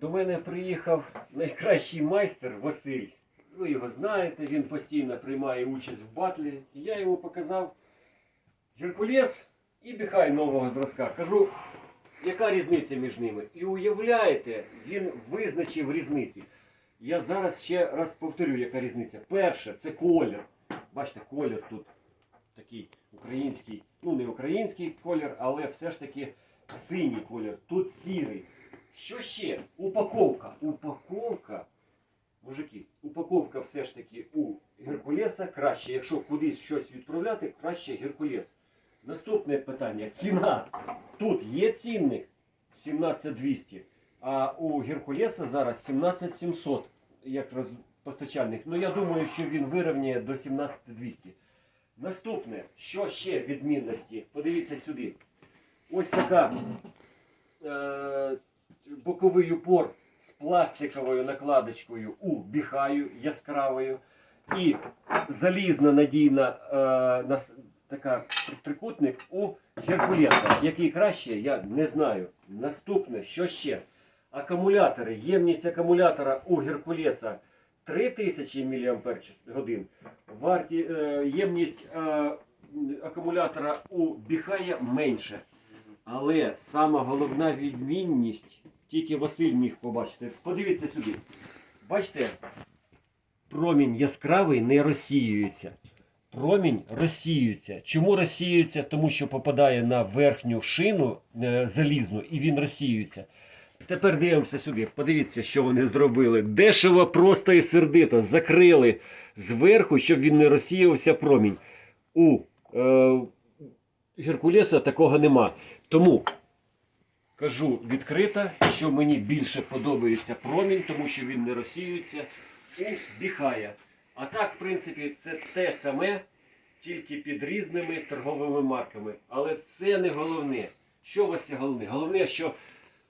До мене приїхав найкращий майстер Василь. Ви його знаєте, він постійно приймає участь в батлі. Я йому показав Геркулес і Біхай нового зразка. Кажу, яка різниця між ними? І уявляєте, він визначив різниці. Я зараз ще раз повторю, яка різниця. Перше, це колір. Бачите, колір тут такий український, ну не український колір, але все ж таки синій колір. Тут сірий. Що ще? Упаковка. Упаковка. Мужики, упаковка все ж таки у Геркулеса краще. Якщо кудись щось відправляти, краще Геркулес. Наступне питання. Ціна. Тут є цінник 17200, а у Геркулеса зараз 17700 як постачальник. Ну я думаю, що він вирівняє до 17200. Наступне, що ще відмінності? Подивіться сюди. Ось така е, боковий упор з пластиковою накладочкою у біхаю яскравою. І залізна надійна е, нас, така трикутник у Геркулеса. Який краще, я не знаю. Наступне, що ще? Акумулятори. Ємність акумулятора у Геркулеса 3000 мАч. Варті, е, ємність е, акумулятора у Біхая менше. Але сама головна відмінність, тільки Василь міг побачити. Подивіться сюди. Бачите, промінь яскравий не розсіюється. Промінь розсіюється. Чому розсіюється? Тому що попадає на верхню шину е, залізну і він розсіюється. Тепер дивимося сюди. Подивіться, що вони зробили. Дешево, просто і сердито. Закрили зверху, щоб він не розсіявся промінь. У е, Геркулеса такого нема. Тому кажу відкрито, що мені більше подобається промінь, тому що він не розсіюється у біхая. А так, в принципі, це те саме, тільки під різними торговими марками. Але це не головне. Що у вас є головне? Головне, що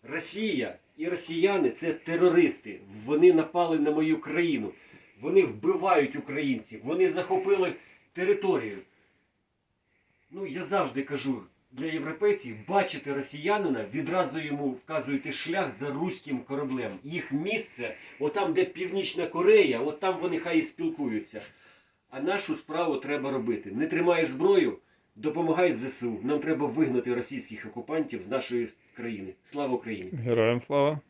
Росія і росіяни це терористи. Вони напали на мою країну. Вони вбивають українців, вони захопили територію. Ну, я завжди кажу для європейців, бачити росіянина, відразу йому вказуєте шлях за руським кораблем. Їх місце, отам, де Північна Корея, от там вони хай і спілкуються. А нашу справу треба робити. Не тримаєш зброю, допомагай ЗСУ. Нам треба вигнати російських окупантів з нашої країни. Слава Україні! Героям слава.